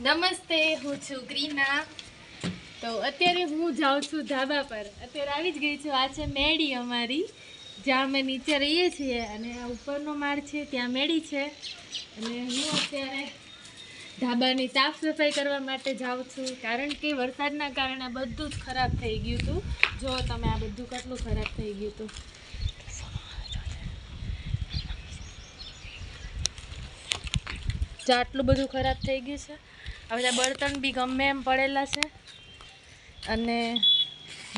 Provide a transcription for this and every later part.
નમસ્તે, હું છું ગ્રીના. તો અત્યારે હું જાઉં છું ધાબા પર. અત્યારે આવી જ ગઈ છું. આ છે મેડી અમારી. જ્યાં અમે નીચે રહીએ છીએ અને આ ઉપરનો માળ છે, ત્યાં મેડી છે. અને હું અત્યારે ધાબાની સાફ સફાઈ કરવા માટે જાઉં છું. કારણ કે વરસાદના કારણે બધું જ ખરાબ થઈ ગયું હતું. જો તમે આ બધું કેટલું ખરાબ થઈ ગયું હતું. જો આટલું બધું ખરાબ થઈ ગયું છે. આ બધા બળતણ બી ગમે એમ પડેલા છે. અને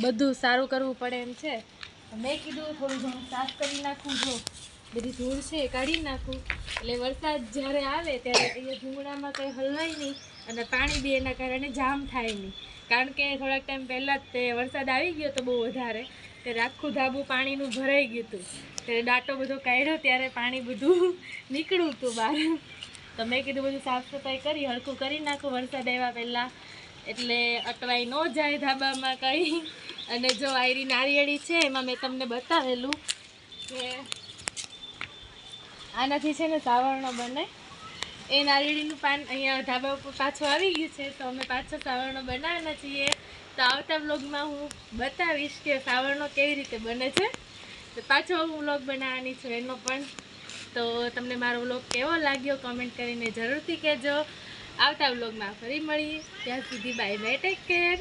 બધું સારું કરવું પડે એમ છે. મેં કીધું થોડું ઘણું સાફ કરી નાખું જો. બધી ધૂળ છે એ કાઢી નાખું. એટલે વરસાદ જ્યારે આવે ત્યારે અહીંયા ભૂંગળામાં કંઈ હલવાય નહીં અને પાણી બી એના કારણે જામ થાય નહીં. કારણ કે થોડાક ટાઈમ પહેલાં જ તે વરસાદ આવી ગયો તો બહુ વધારે. ત્યારે આખું ધાબું પાણીનું ભરાઈ ગયું હતું. ત્યારે ડાટો બધો કાઢ્યો ત્યારે પાણી બધું નીકળ્યું હતું બહાર. તો મેં કીધું બધું સાફ સફાઈ કરી હળખું કરી નાખું. વરસાદ આવ્યા પહેલાં એટલે અટવાઈ ન જાય ધાબામાં કંઈ. અને જો આયરી નારિયેળી છે, એમાં મેં તમને બતાવેલું કે આનાથી છે ને સાવરણો બને. એ નારિયેળીનું પાન અહીંયા ધાબા ઉપર પાછું આવી ગયું છે, તો અમે પાછો સાવરણો બનાવવાના છીએ. તો આવતા વ્લોગમાં હું બતાવીશ કે સાવરણો કેવી રીતે બને છે. તો પાછો હું વ્લોગ બનાવવાની છું, એનો પણ તો તમને મારો વ્લોગ કેવો લાગ્યો કમેન્ટ કરીને જરૂરથી કહેજો. આવતા વ્લોગમાં ફરી મળીએ. ત્યાં સુધી બાય બાય ટેક કેર